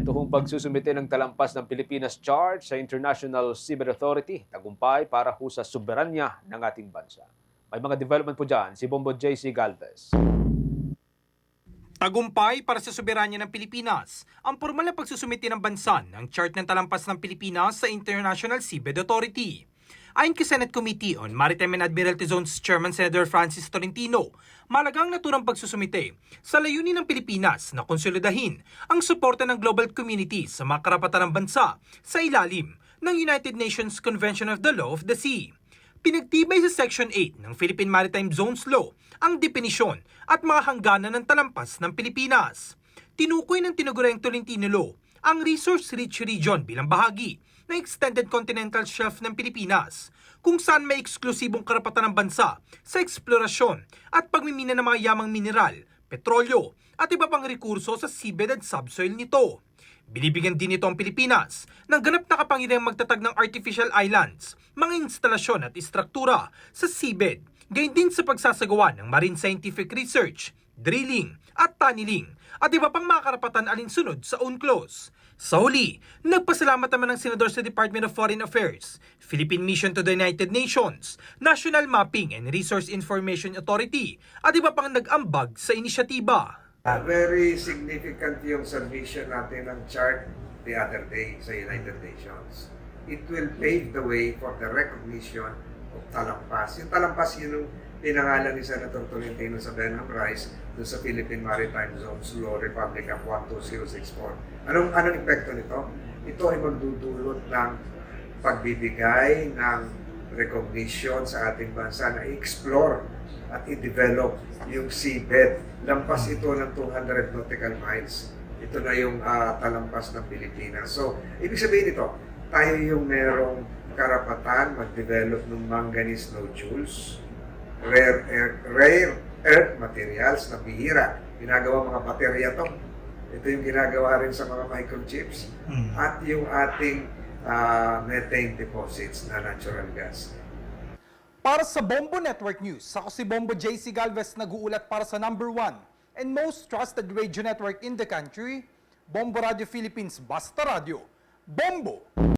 Ito hong pagsusumite ng talampas ng Pilipinas charge sa International Cyber Authority, tagumpay para ho sa soberanya ng ating bansa. May mga development po dyan, si Bombo JC Galvez. Tagumpay para sa soberanya ng Pilipinas ang formal na pagsusumiti ng bansa ng chart ng talampas ng Pilipinas sa International Seabed Authority. Ayon kay Senate Committee on Maritime and Admiralty Zones Chairman Senator Francis Tolentino, malagang naturang pagsusumite sa layunin ng Pilipinas na konsolidahin ang suporta ng global community sa mga karapatan ng bansa sa ilalim ng United Nations Convention of the Law of the Sea. Pinagtibay sa Section 8 ng Philippine Maritime Zones Law ang definisyon at mga hangganan ng talampas ng Pilipinas. Tinukoy ng tinugureng Tolentino Law ang resource-rich region bilang bahagi ng Extended Continental Shelf ng Pilipinas kung saan may eksklusibong karapatan ng bansa sa eksplorasyon at pagmimina ng mga yamang mineral, petrolyo at iba pang rekurso sa seabed at subsoil nito. Binibigyan din ito ang Pilipinas ng ganap na kapangyarihang magtatag ng artificial islands, mga instalasyon at istruktura sa seabed, gayon din sa pagsasagawa ng marine scientific research, drilling at tunneling, at iba pang mga karapatan alinsunod sa UNCLOS. Sa huli, nagpasalamat naman ng Senador sa Department of Foreign Affairs, Philippine Mission to the United Nations, National Mapping and Resource Information Authority, at iba pang nag-ambag sa inisyatiba. Uh, very significant yung submission natin ng chart the other day sa United Nations. It will pave the way for the recognition talampas. Yung talampas yun yung pinangalan ni Senator Tolentino sa Benham Rice doon sa Philippine Maritime Zones Law Republic Act 12064. Anong, anong epekto nito? Ito ay magdudulot ng pagbibigay ng recognition sa ating bansa na i-explore at i-develop yung seabed. Lampas ito ng 200 nautical miles. Ito na yung ah, talampas ng Pilipinas. So, ibig sabihin ito, tayo yung merong karapatan mag-develop ng manganese nodules, rare, earth, rare earth materials na bihira. Ginagawa mga baterya to. Ito yung ginagawa rin sa mga microchips. At yung ating ah, methane deposits na natural gas. Para sa Bombo Network News, ako si Bombo JC Galvez nag-uulat para sa number one and most trusted radio network in the country, Bombo Radio Philippines Basta Radio. Bombo!